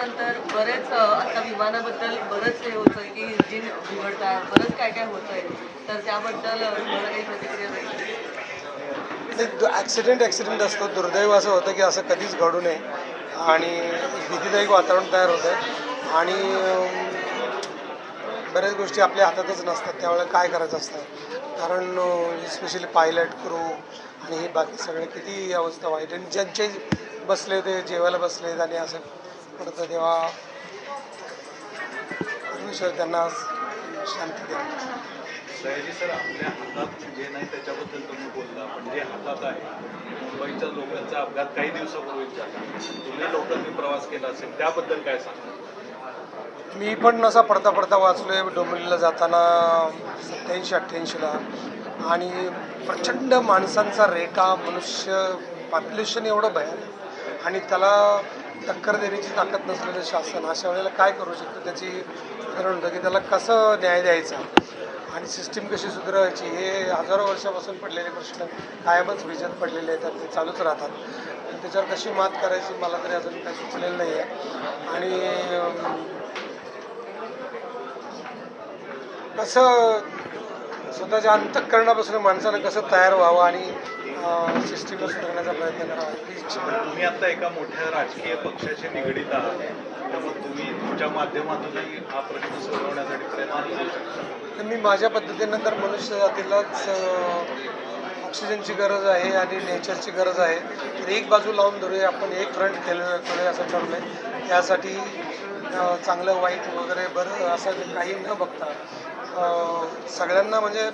झाल्यानंतर बरेच आता विमानाबद्दल बरंच हे होतं की इंजिन बिघडतात बरंच काय काय होतंय. तर त्याबद्दल अ, तुम्हाला काही प्रतिक्रिया नाही ॲक्सिडेंट ॲक्सिडेंट असतो. दुर्दैव असं होतं की असं कधीच घडू नये. आणि भीतीदायक वातावरण तयार होतं आणि बऱ्याच गोष्टी आपल्या हातातच नसतात. त्यावेळेला काय करायचं असतं? कारण स्पेशली पायलट क्रू आणि हे बाकी सगळे किती अवस्था वाईट. आणि ज्यांचे बसले ते जेवायला बसले आणि असं पडतं तेव्हा परमेश्वर त्यांना शांती द्या. सयाजी सर आपल्या हातात जे नाही त्याच्याबद्दल तुम्ही बोलला पण जे हातात आहे मुंबईच्या लोकांचा अपघात काही दिवसापूर्वीच झाला. तुम्ही लोकांनी प्रवास केला असेल त्याबद्दल काय सांगा मी पण असा पडता पडता वाचलो आहे डोंबिवलीला जाताना सत्याऐंशी अठ्ठ्याऐंशीला. आणि प्रचंड माणसांचा रेटा मनुष्य पॉप्युलेशन एवढं भयानक. आणि त्याला टक्कर देण्याची ताकद नसलेलं शासन अशा वेळेला काय करू शकतं? त्याची उदाहरण होतं की त्याला कसं न्याय द्यायचा? आणि सिस्टीम कशी सुधारायची? हे हजारो वर्षापासून पडलेले प्रश्न कायमच विजन पडलेले आहेत आणि ते चालूच राहतात. आणि त्याच्यावर कशी मात करायची मला तरी अजून काही सुचलेलं नाही आहे आणि कसं स्वतःच्या अंतःकरणापासून माणसानं कसं तयार व्हावं आणि सिस्टीमला सुधारण्याचा प्रयत्न करावा ही इच्छा. तुम्ही आता एका मोठ्या राजकीय पक्षाशी निगडीत आहात त्यामुळे तुम्ही तुमच्या माध्यमातूनही हा प्रश्न सोडवण्यासाठी प्रयत्न तर मी माझ्या पद्धतीनं तर मनुष्य जातीलाच ऑक्सिजनची गरज आहे आणि नेचरची गरज आहे. तर एक बाजू लावून धरूया आपण एक फ्रंट केलं करूया असं ठरलं आहे त्यासाठी चांगलं वाईट वगैरे बरं असं काही न बघता सगळ्यांना म्हणजे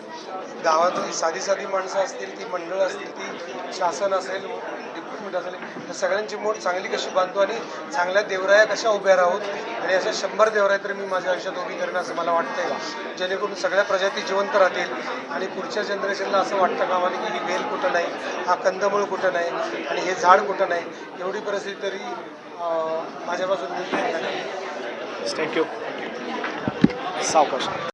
गावातली साधी साधी माणसं असतील ती मंडळ असतील ती शासन असेल डिपार्टमेंट झाले तर सगळ्यांची मोठ चांगली कशी बांधतो आणि चांगल्या देवराया कशा उभ्या राहूत आणि अशा शंभर देवराया तरी मी माझ्या आयुष्यात उभी करणं असं मला वाटतंय. जेणेकरून सगळ्या प्रजाती जिवंत राहतील आणि पुढच्या जनरेशनला असं वाटतं का मला की ही वेल कुठं नाही हा कंदमूळ कुठं नाही आणि हे झाड कुठं नाही एवढी परिस्थिती तरी माझ्या माझ्यापासून थँक्यू सावकाश.